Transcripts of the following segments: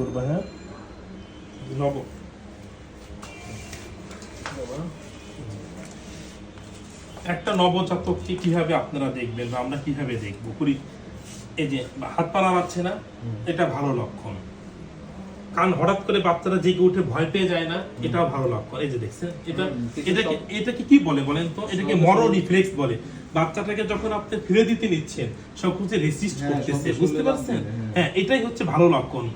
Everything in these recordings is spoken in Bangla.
করবা হ্যাঁ? বাবা। একটা নবজাতককে কীভাবে আপনারা দেখবেন বা আমরা কীভাবে দেখব? করি এই যে হাত পা নাড়াচ্ছে না এটা ভালো লক্ষণ। কারণ হঠাৎ করে বাচ্চারা জেগে উঠে ভয় পেয়ে যায় না এটাও ভালো লক্ষণ। এই যে দেখছেন এটা এটাকে এটাকে কি বলে বলেন তো? এটাকে মরো রিফ্লেক্স বলে। বাচ্চাটাকে যখন আপনি ফিরে দিতে নিচ্ছেন সব কিছু রেসিস্ট হ্যাঁ, করতেছে বুঝতে পারছেন? হ্যাঁ। হ্যাঁ এটাই হচ্ছে ভালো লক্ষণ।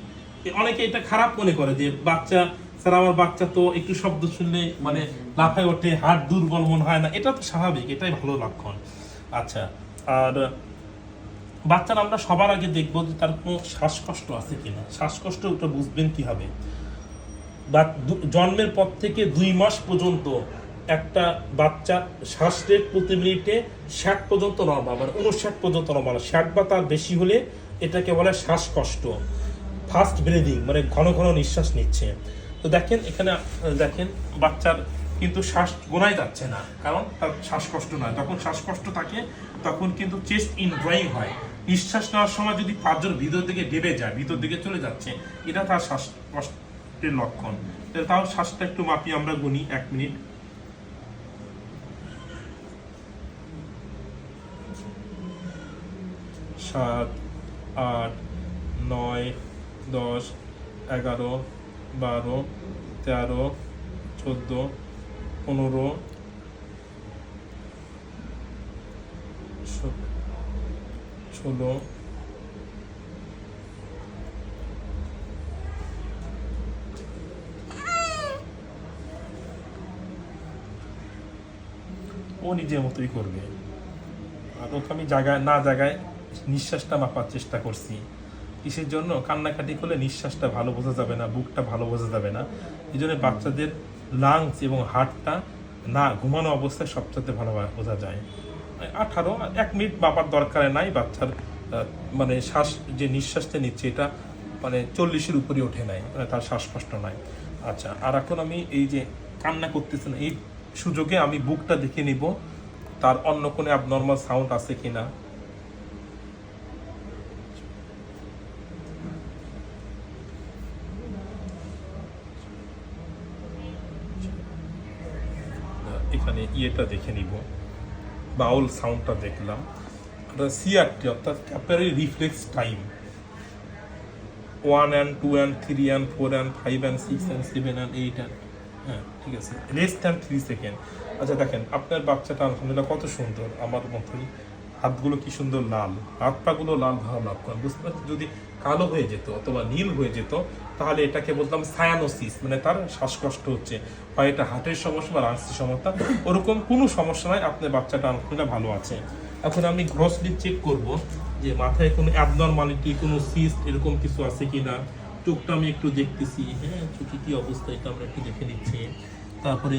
অনেকে এটা খারাপ মনে করে যে বাচ্চা, স্যার, আমার বাচ্চা তো একটু শব্দ শুনলে মানে লাফায় ওঠে হাট দুর্বল মনে হয় না। এটা তো স্বাভাবিক, এটাই ভালো লক্ষণ। আচ্ছা আর বাচ্চার আমরা সবার আগে দেখব যে তার কোনো শ্বাসকষ্ট আছে কিনা। শ্বাসকষ্ট ওটা বুঝবেন কীভাবে? বা জন্মের পর থেকে দুই মাস পর্যন্ত একটা বাচ্চা শ্বাস রেট প্রতি মিনিটে ষাট পর্যন্ত নর্মাল মানে উনষাট পর্যন্ত নর্মাল ষাট বা তার বেশি হলে এটাকে বলে শ্বাসকষ্ট। ফাস্ট ব্রিদিং মানে ঘন ঘন নিঃশ্বাস নিচ্ছে। তো দেখেন, এখানে, দেখেন, বাচ্চার কিন্তু শ্বাস গোনাই যাচ্ছে না, কারণ তার শ্বাসকষ্ট নয়। তখন শ্বাসকষ্ট থাকে, তখন কিন্তু চেস্ট ইন ড্রয়িং হয়। নিঃশ্বাস নেওয়ার সময় যদি পাঁচজন ভিতর দিকে ডেবে যায়, ভিতর দিকে চলে যাচ্ছে, এটা তার শ্বাসকষ্টের লক্ষণ। তাও শ্বাসটা একটু মাপি, আমরা গুনি এক মিনিট। সাত, আট, নয় দশ, এগারো, বারো, তেরো, চোদ্দ, পনেরো, ষোলো ও নিজের মতোই করবে। আর ওকে আমি জায়গায় না জায়গায় নিঃশ্বাসটা মাপার চেষ্টা করছি। কিসের জন্য? কান্নাকাটি করলে নিঃশ্বাসটা ভালো বোঝা যাবে না, বুকটা ভালো বোঝা যাবে না। এই জন্য বাচ্চাদের লাংস এবং হার্টটা না ঘুমানো অবস্থায় সবচেয়ে ভালো বোঝা যায়। আঠারো, এক মিনিট মাপার দরকারে নাই, বাচ্চার মানে শ্বাস যে নিঃশ্বাসটা নিচ্ছে, এটা মানে চল্লিশের উপরে ওঠে নাই মানে তার শ্বাসকষ্ট নাই। আচ্ছা আর এখন আমি এই যে কান্না করতেছে না, এই সুযোগে আমি বুকটা দেখে নিব, তার অন্য কোনো অ্যাবনর্মাল সাউন্ড আছে কিনা। এখানে ইয়েটা দেখে নিব। বাউল সাউন্ডটা দেখলাম। সিআরটি অর্থাৎ ক্যাপারি reflex time one and two and three and four and five and six and seven and eight and হ্যাঁ ঠিক আছে। লেস দ্যান থ্রি সেকেন্ড আচ্ছা দেখেন, আপনার বাচ্চাটা আলহামদুলিল্লাহ কত সুন্দর, আমার মতোই হাতগুলো কি সুন্দর লাল হাত পাগুলো লাল ভালো লাভ করে। বুঝতে পারছি যদি কালো হয়ে যেত অথবা নীল হয়ে যেত, তাহলে এটাকে বলতাম সায়ানোসিস মানে তার শ্বাসকষ্ট হচ্ছে বা এটা হার্টের সমস্যা বা লাংসের সমস্যা, ওরকম কোনো সমস্যা নয় আপনার বাচ্চাটা আলহামদুলিল্লাহ ভালো আছে। এখন আমি গ্রসলি চেক করব যে মাথায় কোনো অ্যাবনর্মালিটি কোনো সিস্ট এরকম কিছু আছে কিনা? চোখটা আমি একটু দেখতেছি। হ্যাঁ চোখে কি অবস্থা এটা আমরা একটু দেখে নিচ্ছি। তারপরে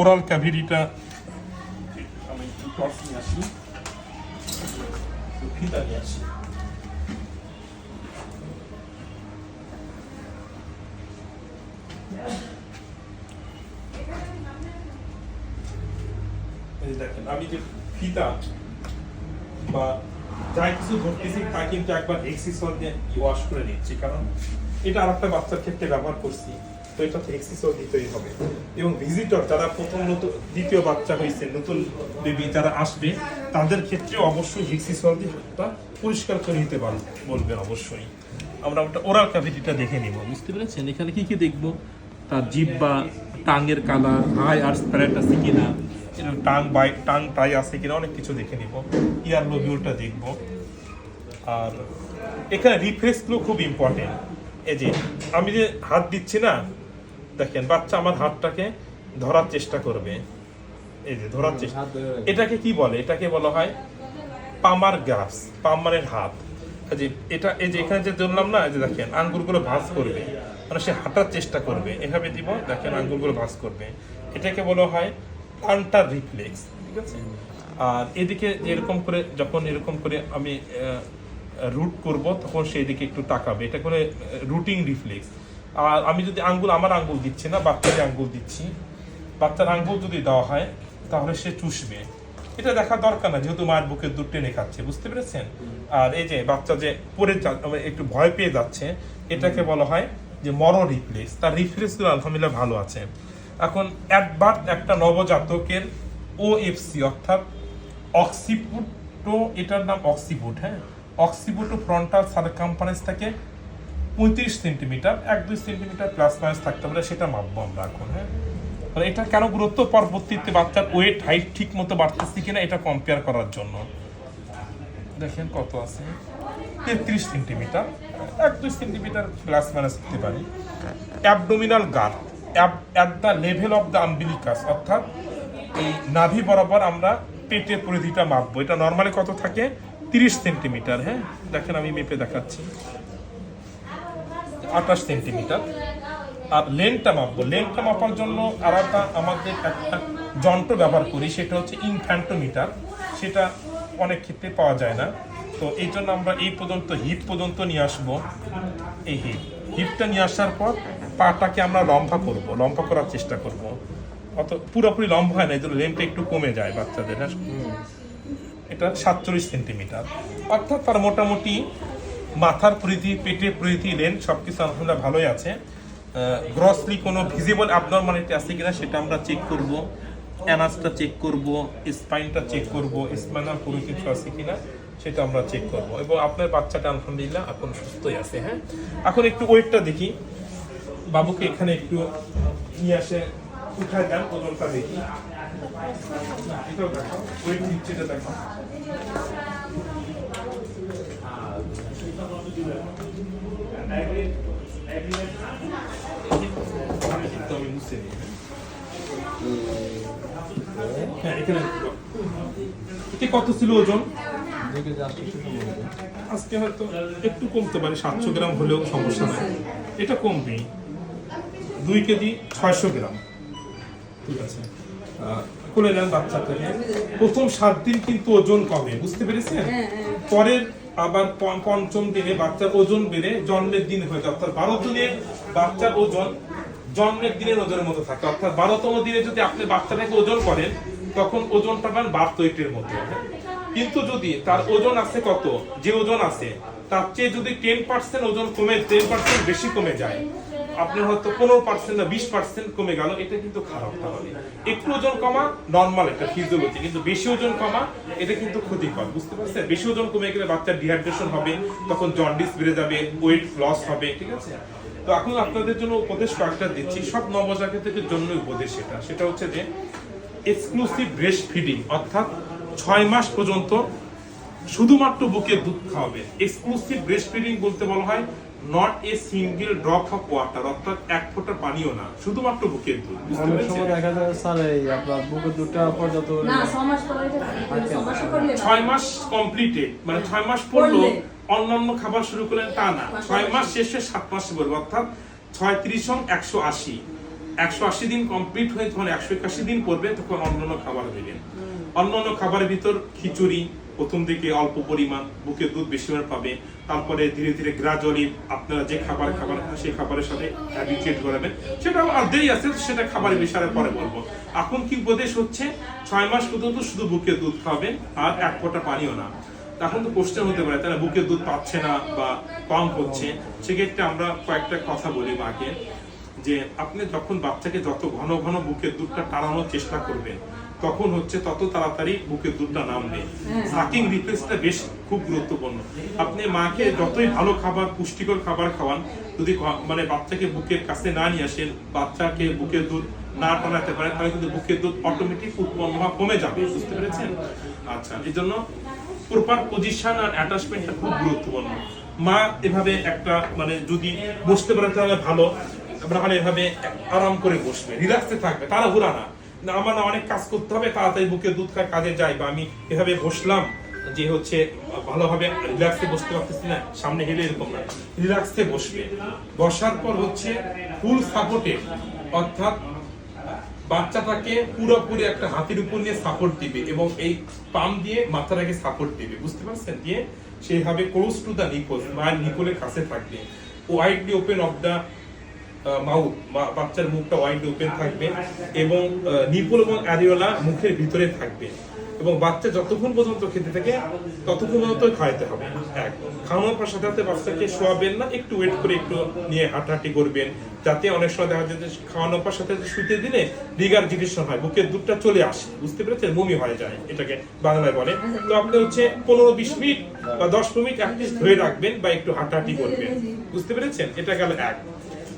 ওরাল ক্যাভিটিটা আমি একটু আসি। দেখেন আমি যে ফিতা বা যা কিছু তা কিন্তু একবার দিয়ে ওয়াশ করে নিচ্ছি কারণ এটা বাচ্চার ক্ষেত্রে ব্যবহার করছি তো এটা তো এক্সিসল দিতেই হবে। এবং ভিজিটর যারা প্রথম নতুন দ্বিতীয় বাচ্চা হয়েছে, নতুন বেবি যারা আসবে, তাদের ক্ষেত্রে অবশ্যই হেক্সিসল দিয়ে হাতটা পরিষ্কার করে নিতে বলবেন অবশ্যই। আমরা ওটা ওরাল ক্যাভিটিটা দেখে নিব। বুঝতে পেরেছেন? এখানে কী কী দেখব? তার জিভ বা টাঙ্গের কালার আই আর স্প্যারেট আছে কিনা এরকম টাং বাই, টাং টাই আছে কিনা, অনেক কিছু দেখে নিব। ইয়ার লোবিউলটা দেখব। আর এখানে রিফ্রেশগুলো খুব ইম্পর্টেন্ট এই যে, আমি যে হাত দিচ্ছি না দেখেন বাচ্চা আমার হাতটাকে ধরার চেষ্টা করবে। এই যে ধরার চেষ্টা। এটাকে কি বলে? এটাকে বলা হয় পামার গ্রাস পামারের হাত। যে এটা এই যে এখানে যে ধরলাম না এই যে দেখেন আঙ্গুরগুলো ভাঁজ করবে। মানে সে হাঁটার চেষ্টা করবে। এভাবে দিব দেখেন আঙ্গুরগুলো ভাঁজ করবে। এটাকে বলা হয় প্লান্টার রিফ্লেক্স ঠিক আছে? আর এদিকে এরকম করে যখন এরকম করে আমি রুট করব তখন সেই দিকে একটু তাকাবে। এটা করে রুটিং রিফ্লেক্স। আর আমি যদি আঙ্গুল আমার আঙ্গুল দিচ্ছি না বাচ্চাকে আঙ্গুল দিচ্ছি। বাচ্চার আঙ্গুল যদি দেওয়া হয় তাহলে সে চুষবে। এটা দেখার দরকার না যেহেতু মায়ের বুকের দুধ টেনে খাচ্ছে বুঝতে পেরেছেন? আর এই যে বাচ্চা যে পড়ে মানে একটু ভয় পেয়ে যাচ্ছে এটাকে বলা হয় যে মর রিপ্লেস তার রিফ্লেক্সগুলো আলহামদুলিল্লাহ ভালো আছে। এখন একবার একটা নবজাতকের ওএফসি অর্থাৎ অক্সিপুটো এটার নাম অক্সিপুট হ্যাঁ? অক্সিপুটো ফ্রন্টাল সার্কাম্পারেন্স থেকে পঁয়ত্রিশ সেন্টিমিটার, এক দুই সেন্টিমিটার প্লাস মাইনাস থাকতে পারে, সেটা মাপবো আমরা এখন হ্যাঁ? তাহলে এটা কেন গুরুত্ব? পরবর্তীতে বাচ্চার ওয়েট হাইট ঠিক মতো বাড়তেছে কিনা এটা কম্পেয়ার করার জন্য। দেখেন কত আছে। তেত্রিশ সেন্টিমিটার, এক দুই সেন্টিমিটার প্লাস মাইনাস হতে পারে। Abdominal guard at the level of the umbilicus অর্থাৎ এই নাভি বরাবর আমরা পেটের পরিধিটা মাপবো। এটা নর্মালি কত থাকে? তিরিশ সেন্টিমিটার হ্যাঁ? দেখেন আমি মেপে দেখাচ্ছি। আঠাশ সেন্টিমিটার। আর লেনটা মাপবো। লেনটা মাপার জন্য আলাদা আমাদের একটা যন্ত্র ব্যবহার করি, সেটা হচ্ছে ইনফ্যান্টোমিটার। সেটা অনেক ক্ষেত্রে পাওয়া যায় না। তো এই জন্য আমরা এই পর্যন্ত হিপ পর্যন্ত নিয়ে আসব। এই হিপ হিপটা নিয়ে আসার পর পাটাকে আমরা লম্বা করব। লম্বা করার চেষ্টা করব। অত পুরোপুরি লম্বা হয় না, এই জন্য লেনটা একটু কমে যায় বাচ্চাদের হ্যাঁ? এটা সাতচল্লিশ সেন্টিমিটার। অর্থাৎ তার মোটামুটি মাথার পরিধি পেটের পরিধি লেন সব কিছু আলহামদুলিল্লাহ ভালোই আছে। গ্রসলি কোনো ভিজিবল অ্যাবনর্মালিটি আছে কিনা সেটা আমরা চেক করব। অ্যানাসটা চেক করব স্পাইনটা চেক করব স্পাইনাল কোনো কিছু আছে কিনা সেটা আমরা চেক করব। এবং আপনার বাচ্চাটা আলহামদুলিল্লাহ এখন সুস্থই আছে হ্যাঁ? এখন একটু ওয়েটটা দেখি। বাবুকে এখানে একটু নিয়ে আসে, উঠায় দেন, ওজনটা দেখি। ওয়েট নিচেটা দেখো তো আমি মুছে নিই, হ্যাঁ? হ্যাঁ এখানে দেখো। এতে কত ছিল ওজন? আজকে হয়তো একটু কমতে পারে সাতশো গ্রাম হলেও সমস্যা নাই। এটা কমবেই। দুই কেজি ছয়শো গ্রাম। ঠিক আছে। আহ, কোলে নেন বাচ্চাটাকে। প্রথম সাত দিন কিন্তু ওজন কমে বুঝতে পেরেছেন? পরের আবার পঞ্চম দিনে বাচ্চার ওজন বেড়ে জন্মের দিন হয়ে যায়। অর্থাৎ বারো দিনে বাচ্চার ওজন জন্মের দিনের ওজনের মতো থাকে। অর্থাৎ বারোতম দিনে যদি আপনি বাচ্চাটাকে ওজন করেন, তখন ওজনটা পান বার তৈরির মধ্যে কিন্তু যদি তার ওজন আছে কত? যে ওজন আছে, তার চেয়ে যদি টেন পার্সেন্ট ওজন কমে টেন পার্সেন্ট বেশি কমে যায় আপনার হয়তো পনেরো পার্সেন্ট বা বিশ পার্সেন্ট কমে গেল, এটা কিন্তু খারাপ তাহলে। একটু ওজন কমা নর্মাল একটা ফিজিওলজি কিন্তু বেশি ওজন কমা, এটা কিন্তু ক্ষতিকর, বুঝতে পারছেন? বেশি ওজন কমে গেলে বাচ্চার ডিহাইড্রেশন হবে, তখন জন্ডিস বেড়ে যাবে ওয়েট লস হবে, ঠিক আছে? তো এখন আপনাদের জন্য উপদেশ কয়েকটা দিচ্ছি। সব নবজাতকের জন্য উপদেশ এটা। সেটা হচ্ছে যে এক্সক্লুসিভ ব্রেস্ট ফিডিং অর্থাৎ ছয় মাস পর্যন্ত শুধুমাত্র বুকের দুধ খাওয়াবে। এক্সক্লুসিভ ব্রেস্ট ফিডিং বলতে বলা হয় not a single drop of water অর্থাৎ এক ফোঁটা পানিও না শুধুমাত্র বুকের দুধ। অনেক সময় দেখা যায় স্যার এই আপনার বুকের দুধটা পর্যাপ্ত না ছ মাস পরে এটা ছ মাসে করলে না। ছয় মাস কমপ্লিটেড মানে ছয় মাস পড়ল অন্যান্য খাবার শুরু করলেন তা না। ছয় মাস শেষে সাত মাস বলব অর্থাৎ ছয় ত্রিশ একশো আশি। একশো আশি দিন কমপ্লিট হয়ে যখন একশো একাশি দিন পড়বে তখন অন্যান্য খাবার দেবেন অন্যান্য খাবারের ভিতর খিচুড়ি প্রথম দিকে অল্প পরিমাণ বুকের দুধ বেশি পাবে। তারপরে ধীরে ধীরে গ্রাজুয়ালি আপনারা যে খাবার খাবার সেই খাবারের সাথে হ্যাবিচুয়েট করাবেন। সেটা আর দেরি আছে, সেটা খাবারের বিষয়ে পরে বলব। এখন কি উপদেশ হচ্ছে? ছয় মাস পর্যন্ত শুধু বুকের দুধ খাবেন আর এক ফোঁটা পানিও না। তখন তো কোশ্চেন হতে পারে তাহলে বুকের দুধ পাচ্ছে না বা কম হচ্ছে। সেক্ষেত্রে আমরা কয়েকটা কথা বলি মাকে যে আপনি যখন বাচ্চাকে যত ঘন ঘন বুকের দুধটা টানানোর চেষ্টা করবেন তখন হচ্ছে তত তাড়াতাড়ি বুকের দুধটা নামবে। সাকিং রিফ্লেক্সটা বেশ খুব গুরুত্বপূর্ণ। আপনি মাকে যতই ভালো খাবার পুষ্টিকর খাবার খাওয়ান যদি মানে বাচ্চাকে বুকের কাছে না নিয়ে আসেন বাচ্চাকে বুকের দুধ না টানাতে পারেন তাহলে কিন্তু বুকের দুধ অটোমেটিক উৎপন্ন হওয়া কমে যাবে। বুঝতে পেরেছেন? আচ্ছা এই জন্য প্রপার পজিশন আর অ্যাটাচমেন্টটা খুব গুরুত্বপূর্ণ। মা এভাবে একটা মানে যদি বসতে পারে তাহলে ভালো। নাহলে এভাবে আরাম করে বসবে। রিল্যাক্সে থাকবে তারা ঘুরা না। না, আমার না অনেক কাজ করতে হবে তাড়াতাড়ি বুকে দুধ খায় কাজে যাই বা আমি এভাবে বসলাম যে হচ্ছে ভালোভাবে রিল্যাক্সে বসতে পারতেছি না সামনে হেলে এরকম না। রিল্যাক্সে বসবে। বসার পর হচ্ছে ফুল সাপোর্টে অর্থাৎ বাচ্চাটাকে পুরোপুরি একটা হাতির উপর নিয়ে সাপোর্ট দিবে এবং এই পাম দিয়ে মাথাটাকে সাপোর্ট দিবে বুঝতে পারছেন? দিয়ে সেইভাবে ক্লোজ টু দ্য নিপল মায়ের নিপলের কাছে থাকবে। Widely open of the mouth বাচ্চার মুখটা ওয়াইড ওপেন থাকবে এবং নিপুল এবং অ্যারিওলা মুখের ভিতরে থাকবে। এবং বাচ্চা যতক্ষণ পর্যন্ত খেতে থাকে, ততক্ষণ পর্যন্ত খাওয়াতে হবে। এক, খাওয়ানোর পর সাথে সাথে বাচ্চাকে শোয়াবেন না, একটু ওয়েট করে একটু নিয়ে হাঁটাহাঁটি করবেন, যাতে অনেক সময় দেখা যায় খাওয়ানোর পর সাথে শুতে দিলে রিগার্জিটেশন হয়, বুকের দুধটা চলে আসে। বুঝতে পেরেছেন? বমি হয়ে যায়, এটাকে বাংলায় বলে। তো আপনি হচ্ছে পনেরো বিশ মিনিট বা দশ মিনিট অ্যাটলিস্ট ধরে রাখবেন বা একটু হাঁটাহাঁটি করবেন। বুঝতে পেরেছেন? এটা গেল এক।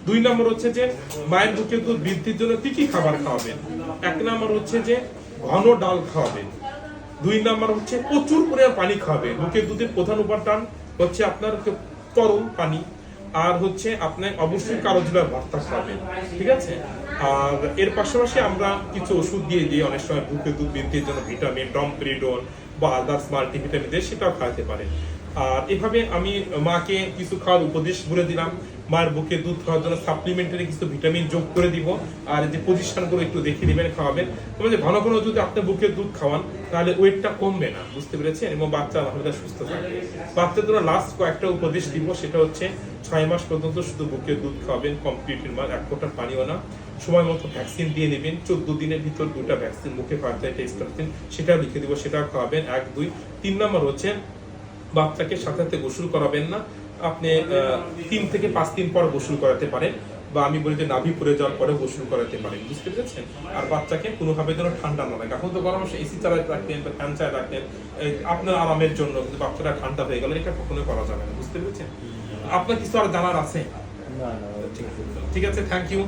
দুই নম্বর হচ্ছে যে মায়ের বুকের দুধ বৃদ্ধির জন্য কি কি খাবার খাওয়াবেন এক নম্বর হচ্ছে যে ঘন ডাল খাওয়াবেন দুই নাম্বার হচ্ছে প্রচুর পরিমাণ পানি খাবে বুকের দুধের প্রধান উপাদান হচ্ছে আপনার তরল পানি আর হচ্ছে আপনার অবশ্যই কালো জিরার ভর্তা খাবেন ঠিক আছে? আর এর পাশাপাশি আমরা কিছু ওষুধ দিয়ে দিই। অনেক সময় বুকের দুধ বৃদ্ধির জন্য ভিটামিন, ডমপ্রিডন বা আদার্স মাল্টিভিটামিন দিয়ে সেটাও খাওয়াতে পারেন। আর এভাবে আমি মাকে কিছু খাওয়ার উপদেশ বলে দিলাম। মায়ের বুকে দুধ খাওয়ার জন্য সাপ্লিমেন্টারি কিছু ভিটামিন যোগ করে দিব। আর যে পজিশনগুলো একটু দেখে দিবেন, খাওয়াবেন। তবে যে ঘন ঘন যদি আপনি বুকের দুধ খাওয়ান, তাহলে ওয়েটটা কমবে না, বুঝতে পেরেছেন? এবং বাচ্চা আলহামদুলিল্লাহ সুস্থ থাকবে। বাচ্চার জন্য লাস্ট কয়েকটা উপদেশ দিব, সেটা হচ্ছে ছয় মাস পর্যন্ত শুধু বুকে দুধ খাওয়াবেন কমপ্লিট মাস এক ফোঁটা পানিও না। সময় মতো ভ্যাকসিন দিয়ে নেবেন, চোদ্দ দিনের ভিতর দুটা ভ্যাকসিন মুখে টেস্ট করতেন সেটা লিখে দিব, সেটাও খাওয়াবেন। এক, দুই। তিন নম্বর হচ্ছে বাচ্চাকে সাথে সাথে গোসল করাবেন না। আপনি তিন থেকে পাঁচ দিন পর গোসল করাতে পারেন বা আমি বলি যে নাভি পরে যাওয়ার পরে গোসল করাতে পারেন। বুঝতে পেরেছেন? আর বাচ্চাকে কোনোভাবে যেন ঠান্ডা না লাগে। এখন তো গরম এসি চালাতে রাখতেন বা ফ্যান চালাতে রাখতেন। আপনার আরামের জন্য কিন্তু বাচ্চাটা ঠান্ডা হয়ে গেলে। এটা কখনোই করা যাবে না। বুঝতে পেরেছেন? আপনার কিছু আর জানার আছে? ঠিক আছে। Thank you